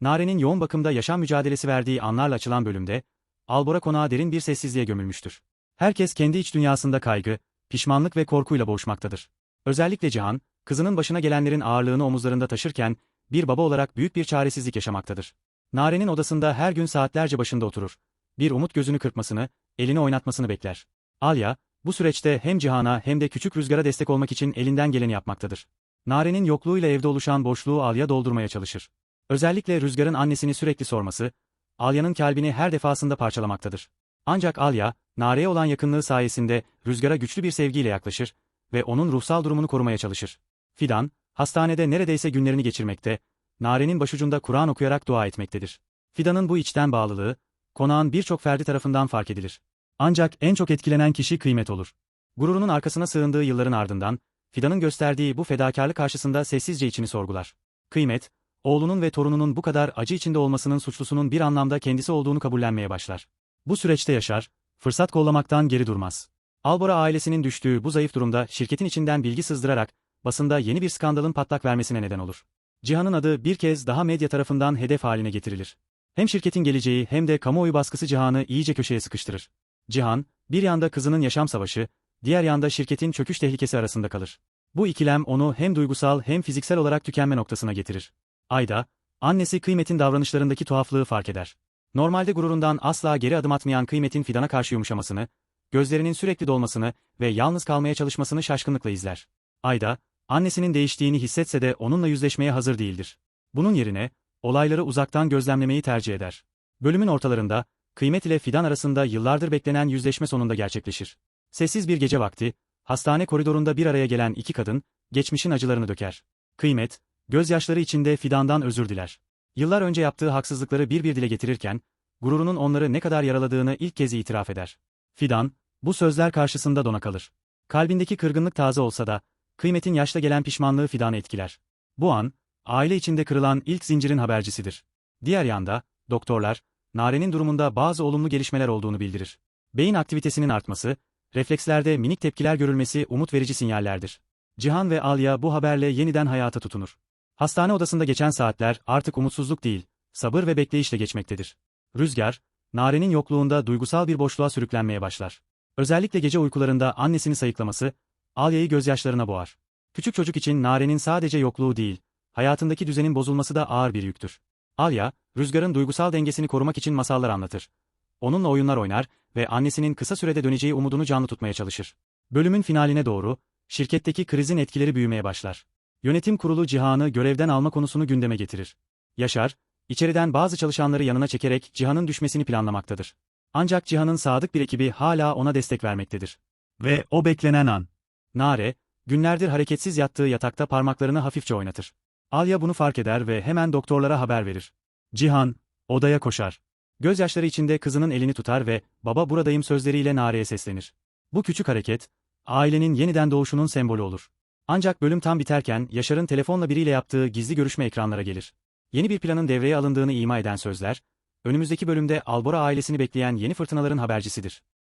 Nare'nin yoğun bakımda yaşam mücadelesi verdiği anlarla açılan bölümde, Albora konağı derin bir sessizliğe gömülmüştür. Herkes kendi iç dünyasında kaygı, pişmanlık ve korkuyla boğuşmaktadır. Özellikle Cihan, kızının başına gelenlerin ağırlığını omuzlarında taşırken, bir baba olarak büyük bir çaresizlik yaşamaktadır. Nare'nin odasında her gün saatlerce başında oturur. Bir umut gözünü kırpmasını, elini oynatmasını bekler. Alya, bu süreçte hem Cihan'a hem de küçük Rüzgar'a destek olmak için elinden geleni yapmaktadır. Nare'nin yokluğuyla evde oluşan boşluğu Alya doldurmaya çalışır. Özellikle Rüzgar'ın annesini sürekli sorması, Alya'nın kalbini her defasında parçalamaktadır. Ancak Alya, Nare'ye olan yakınlığı sayesinde Rüzgar'a güçlü bir sevgiyle yaklaşır ve onun ruhsal durumunu korumaya çalışır. Fidan, hastanede neredeyse günlerini geçirmekte, Nare'nin başucunda Kur'an okuyarak dua etmektedir. Fidan'ın bu içten bağlılığı, konağın birçok ferdi tarafından fark edilir. Ancak en çok etkilenen kişi kıymet olur. Gururunun arkasına sığındığı yılların ardından, Fidan'ın gösterdiği bu fedakarlık karşısında sessizce içini sorgular. Kıymet, oğlunun ve torununun bu kadar acı içinde olmasının suçlusunun bir anlamda kendisi olduğunu kabullenmeye başlar. Bu süreçte yaşar, fırsat kollamaktan geri durmaz. Albora ailesinin düştüğü bu zayıf durumda şirketin içinden bilgi sızdırarak, basında yeni bir skandalın patlak vermesine neden olur. Cihan'ın adı bir kez daha medya tarafından hedef haline getirilir. Hem şirketin geleceği hem de kamuoyu baskısı Cihan'ı iyice köşeye sıkıştırır. Cihan, bir yanda kızının yaşam savaşı, diğer yanda şirketin çöküş tehlikesi arasında kalır. Bu ikilem onu hem duygusal hem fiziksel olarak tükenme noktasına getirir. Ayda, annesi Kıymet'in davranışlarındaki tuhaflığı fark eder. Normalde gururundan asla geri adım atmayan Kıymet'in Fidan'a karşı yumuşamasını, gözlerinin sürekli dolmasını ve yalnız kalmaya çalışmasını şaşkınlıkla izler. Ayda, annesinin değiştiğini hissetse de onunla yüzleşmeye hazır değildir. Bunun yerine, olayları uzaktan gözlemlemeyi tercih eder. Bölümün ortalarında, Kıymet ile Fidan arasında yıllardır beklenen yüzleşme sonunda gerçekleşir. Sessiz bir gece vakti, hastane koridorunda bir araya gelen iki kadın, geçmişin acılarını döker. Kıymet, gözyaşları içinde Fidan'dan özür diler. Yıllar önce yaptığı haksızlıkları bir bir dile getirirken, gururunun onları ne kadar yaraladığını ilk kez itiraf eder. Fidan, bu sözler karşısında dona kalır. Kalbindeki kırgınlık taze olsa da, kıymetin yaşta gelen pişmanlığı Fidan'ı etkiler. Bu an, aile içinde kırılan ilk zincirin habercisidir. Diğer yanda, doktorlar, Nare'nin durumunda bazı olumlu gelişmeler olduğunu bildirir. Beyin aktivitesinin artması, reflekslerde minik tepkiler görülmesi umut verici sinyallerdir. Cihan ve Alya bu haberle yeniden hayata tutunur. Hastane odasında geçen saatler artık umutsuzluk değil, sabır ve bekleyişle geçmektedir. Rüzgar, Nare'nin yokluğunda duygusal bir boşluğa sürüklenmeye başlar. Özellikle gece uykularında annesini sayıklaması, Alya'yı gözyaşlarına boğar. Küçük çocuk için Nare'nin sadece yokluğu değil, hayatındaki düzenin bozulması da ağır bir yüktür. Alya, Rüzgar'ın duygusal dengesini korumak için masallar anlatır. Onunla oyunlar oynar ve annesinin kısa sürede döneceği umudunu canlı tutmaya çalışır. Bölümün finaline doğru, şirketteki krizin etkileri büyümeye başlar. Yönetim kurulu Cihan'ı görevden alma konusunu gündeme getirir. Yaşar, içeriden bazı çalışanları yanına çekerek Cihan'ın düşmesini planlamaktadır. Ancak Cihan'ın sadık bir ekibi hala ona destek vermektedir. Ve o beklenen an. Nare, günlerdir hareketsiz yattığı yatakta parmaklarını hafifçe oynatır. Alya bunu fark eder ve hemen doktorlara haber verir. Cihan, odaya koşar. Gözyaşları içinde kızının elini tutar ve baba buradayım sözleriyle Nare'ye seslenir. Bu küçük hareket, ailenin yeniden doğuşunun sembolü olur. Ancak bölüm tam biterken Yaşar'ın telefonla biriyle yaptığı gizli görüşme ekranlara gelir. Yeni bir planın devreye alındığını ima eden sözler, önümüzdeki bölümde Albora ailesini bekleyen yeni fırtınaların habercisidir.